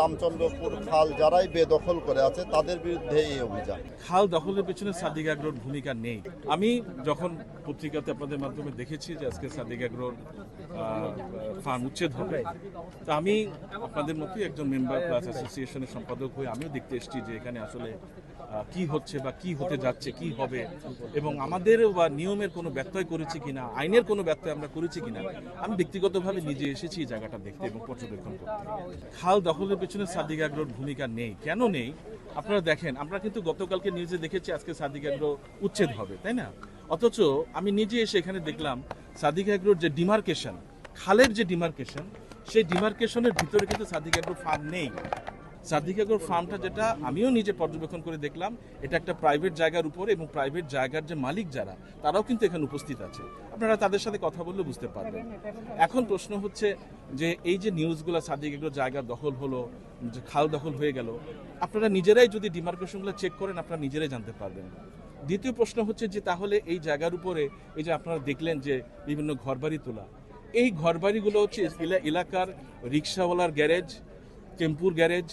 রামচন্দ্রপুর খাল যারাই বেদখল করে আছে, তাদের বিরুদ্ধে এই অভিযান। খাল দখলের পেছনে সাদিক আগ্রোর ভূমিকা নেই। আমি যখন পত্রিকাতে আপনাদের মাধ্যমে দেখেছি যে আজকে সাদিক আগ্রোর ফার্ম উচ্ছেদ হবে, তা আমি আপনাদের মতোই একজন মেম্বার প্লাস অ্যাসোসিয়েশনের সম্পাদক হয়ে আমিও দেখতে এসেছি যে এখানে আসলে কি হচ্ছে বা কি হতে যাচ্ছে, কি হবে, এবং আমাদের বা নিয়মের কোনো ব্যত্যয় করেছি কিনা, আইনের কোনো ব্যত্যয় আমরা করেছি কিনা, আমি ব্যক্তিগতভাবে নিজে এসেছি এই জায়গাটা দেখতে এবং পর্যবেক্ষণ করতে। খাল দখলের পেছনে সাদিক আগ্রোর ভূমিকা নেই। কেন নেই? আপনারা দেখেন, আমরা কিন্তু গতকালকে নিউজে দেখেছি আজকে সাদিক আগ্রো উচ্ছেদ হবে, তাই না? অথচ আমি নিজে এসে এখানে দেখলাম সাদিক আগ্রোর যে ডিমার্কেশন, খালের যে ডিমার্কেশন, সেই ডিমার্কেশনের ভিতরে কিন্তু সাদিক আগ্রো ফার্ম নেই। সাদিক আগ্রোর ফার্মটা যেটা আমিও নিজে পর্যবেক্ষণ করে দেখলাম, এটা একটা প্রাইভেট জায়গার উপরে এবং প্রাইভেট জায়গার যে মালিক যারা, তারাও কিন্তু এখানে উপস্থিত আছে। আপনারা তাদের সাথে কথা বললে বুঝতে পারবেন। এখন প্রশ্ন হচ্ছে যে এই যে নিউজগুলো সাদিক আগ্রো জায়গা দখল হলো, যে খাল দখল হয়ে গেল, আপনারা নিজেরাই যদি ডিমার্কেশনগুলো চেক করেন, আপনারা নিজেরাই জানতে পারবেন। দ্বিতীয় প্রশ্ন হচ্ছে যে তাহলে এই জায়গার উপরে, এই যে আপনারা দেখলেন যে বিভিন্ন ঘরবাড়ি তোলা, এই ঘরবাড়িগুলো হচ্ছে এলাকার রিক্সাওয়ালার গ্যারেজ টেম্পুর গ্যারেজ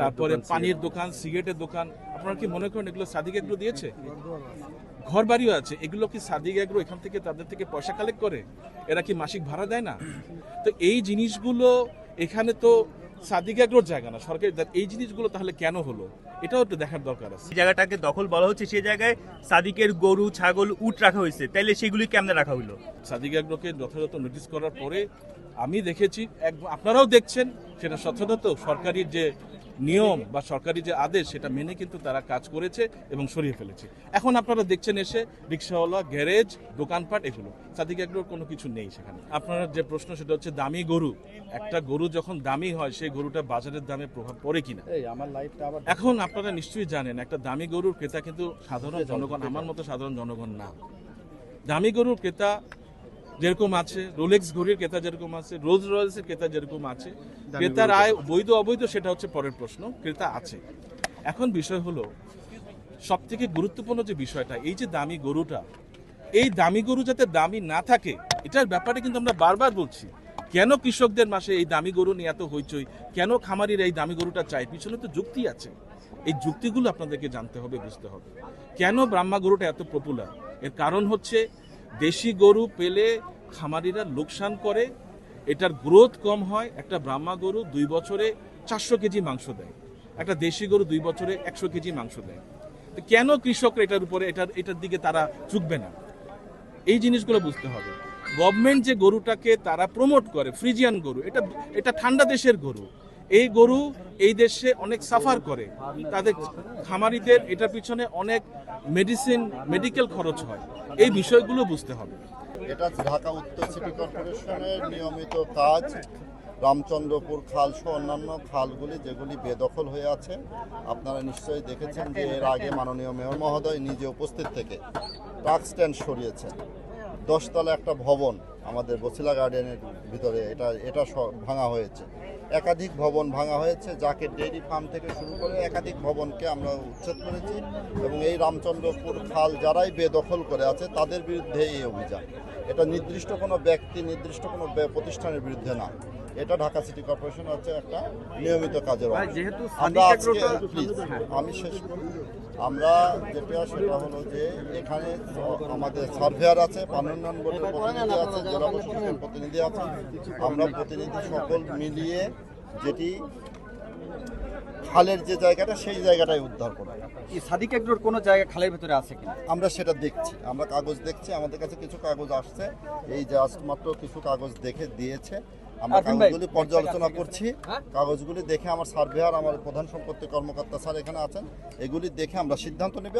তারপরে পানির দোকান সিগারেটের দোকান। আপনারা কি মনে করেন এগুলো সাদিক এগ্রো দিয়েছে? ঘর বাড়িও আছে। এগুলো কি সাদিক এগ্রো এখান থেকে তাদের থেকে পয়সা কালেক্ট করে? এরা কি মাসিক ভাড়া দেয় না? তো এই জিনিসগুলো এখানে তো সাদিক এগ্রোর জায়গা না। সরকারি এই জিনিসগুলো তাহলে কেন হলো? এটাও একটু দেখার দরকার আছে। জায়গাটাকে দখল বলা হচ্ছে সেই জায়গায় সাদিকের গরু ছাগল উট রাখা হয়েছে। তাইলে সেগুলি কেমনে রাখা হইল? সাদিক আগ্রোকে যথাযথ নোটিশ করার পরে আমি দেখেছি আপনারাও দেখছেন সেটা সচেতন সরকারি যে নিয়ম বা সরকারি যে আদেশ সেটা মেনে কিন্তু তারা কাজ করেছে এবং সরিয়ে ফেলেছে। এখন আপনারা দেখছেন এসে রিক্সাওয়ালা গ্যারেজ দোকানপাট এগুলো। সাদিক আগ্রোর কোনো কিছু নেই সেখানে। আপনার যে প্রশ্ন সেটা হচ্ছে দামি গরু। একটা গরু যখন দামি হয় সেই গরুটা বাজারের দামে প্রভাব পড়ে কিনা? এখন আপনারা নিশ্চয়ই জানেন একটা দামি গরুর ক্রেতা কিন্তু সাধারণ জনগণ আমার মতো সাধারণ জনগণ না। দামি গরুর ক্রেতা যেরকম আছে রোলেক্স ঘড়ির ক্রেতা যেরকম আছে রোজ রয়েলসের ক্রেতা যেরকম আছে ক্রেতার আয় বৈধ অবৈধ সেটা হচ্ছে পরের প্রশ্ন ক্রেতা আছে। এখন বিষয় হলো সব থেকে গুরুত্বপূর্ণ যে বিষয়টা এই যে দামি গরুটা এই দামি গরু যাতে দামি না থাকে এটার ব্যাপারে কিন্তু আমরা বারবার বলছি কেন কৃষকদের মাসে এই দামি গরু নিয়ে এত হইচই কেন খামারির এই দামি গরুটা চাই পিছনে তো যুক্তি আছে। এই যুক্তিগুলো আপনাদেরকে জানতে হবে বুঝতে হবে। কেন ব্রাহ্মা গরুটা এত পপুলার এর কারণ হচ্ছে দেশি গরু পেলে খামারিরা লোকসান করে, এটার গ্রোথ কম হয়, একটা ব্রাহ্মা গরু দুই বছরে চারশো কেজি মাংস দেয়, একটা দেশি গরু দুই বছরে একশো কেজি মাংস দেয়। তো কেন কৃষকরা এটার উপরে, এটার এটার দিকে তারা চুকবে না? এই জিনিসগুলো বুঝতে হবে। গভর্নমেন্ট যে গরুটাকে তারা প্রমোট করে, ফ্রিজিয়ান গরু, এটা এটা ঠান্ডা দেশের গরু এই গরু এই দেশে অনেক সাফার করে। তাদের খামারিদের এটার পিছনে অনেক মেডিসিন মেডিকেল খরচ হয়। এই বিষয়গুলো বুঝতে হবে। এটা ঢাকা উত্তর সিটি কর্পোরেশনের নিয়মিত কাজ। রামচন্দ্রপুর খাল সহ অন্যান্য খালগুলি যেগুলি বেদখল হয়ে আছে। আপনারা নিশ্চয়ই দেখেছেন যে এর আগে মাননীয় মেয়র মহোদয় নিজে উপস্থিত থেকে ট্রাক স্ট্যান্ড সরিয়েছেন। দশতলা একটা ভবন আমাদের বসিলা গার্ডেনের ভিতরে এটা এটা ভাঙা হয়েছে। একাধিক ভবন ভাঙা হয়েছে, যাকে ডেইরি ফার্ম থেকে শুরু করে একাধিক ভবনকে আমরা উচ্ছেদ করেছি এবং এই রামচন্দ্রপুর খাল যারাই বেদখল করে আছে, তাদের বিরুদ্ধে এই অভিযান। এটা নির্দিষ্ট কোনো ব্যক্তি, নির্দিষ্ট কোনো প্রতিষ্ঠানের বিরুদ্ধে না। এটা ঢাকা সিটি কর্পোরেশন হচ্ছে একটা নিয়মিত কাজের আমরা আজকে প্লিজ আমি শেষ করি। আমরা যেটা সেটা হলো যে এখানে আমাদের সার্ভেয়ার আছে পানি উন্নয়ন বোর্ডের প্রতিনিধি আছে জেলা প্রশাসনের প্রতিনিধি আছে। আমরা প্রতিনিধি সকল মিলিয়ে যেটি খালের যে জায়গাটা সেই জায়গাটাই উদ্ধার করা। এই সাদিক এগ্রোর কোনো জায়গা খালের ভেতরে আছে কিনা? আমরা সেটা দেখছি। আমরা কাগজ দেখছি আমাদের কাছে কিছু কাগজ আসছে। এই জাস্ট মাত্র কিছু কাগজ দেখে দিয়েছে। আমরা কাগজগুলি পর্যালোচনা করছি। কাগজগুলি দেখে আমার সার্ভেয়ার আমার প্রধান সম্পত্তি কর্মকর্তা স্যার এখানে আছেন। এগুলি দেখে আমরা সিদ্ধান্ত নেব।